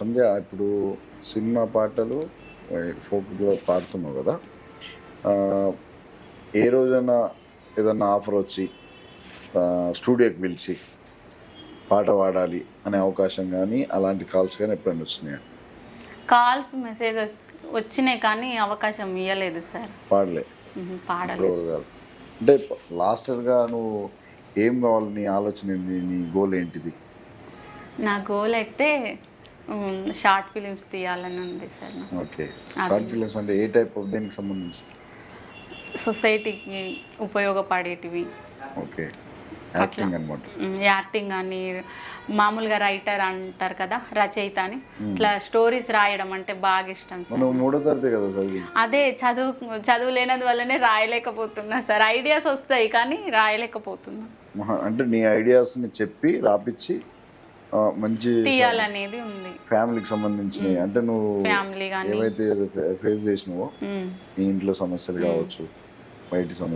సంధ్య ఇప్పుడు సినిమా పాటలు ఫోక్లో పాడుతున్నావు కదా ఏ రోజైనా ఏదన్నా ఆఫర్ వచ్చి స్టూడియోకి పిలిచి పాట పాడాలి అనే అవకాశం కానీ అలాంటి కాల్స్ కానీ ఎప్పుడైనా వచ్చినాయా? కాల్స్ మెసేజ్ వచ్చినాయి కానీ అవకాశం ఇవ్వలేదు సార్. పాడలే. పాడలేదు అంటే లాస్టర్గా నువ్వు ఏం కావాలి నీ ఆలోచన ఏంది నీ గోల్ ఏంటిది? నా గోల్ అయితే షార్ట్ ఫిలిమ్స్ తీయాలని ఉంది సార్. ఓకే. షార్ట్ ఫిలిమ్స్ అంటే ఏ టైప్ ఆఫ్ దేనికి సంబంధించి? సొసైటీకి ఉపయోగపడేటివి. ఓకే. యాక్టింగ్ అనమాట యాక్టింగ్ అని మామూలుగా రైటర్ అంటారు కదా రచయిత అని. ఇట్లా స్టోరీస్ రాయడం అంటే బాగా ఇష్టం సార్. అదే చదువు చదువు లేనందు వల్లనే రాయలేకపోతున్నా సార్. ఐడియాస్ వస్తాయి కానీ రాయలేకపోతున్నా. అంటే నీ ఐడియాస్ని చెప్పి రాపిచ్చి మంచి తీయాలనేది ఉంది. ఫ్యామిలీకి సంబంధించిన అంటే నువ్వు ఫ్యామిలీ ఏవైతే ఫేస్ చేసినావో నీ ఇంట్లో సమస్యలు కావచ్చు బయట సమస్యలు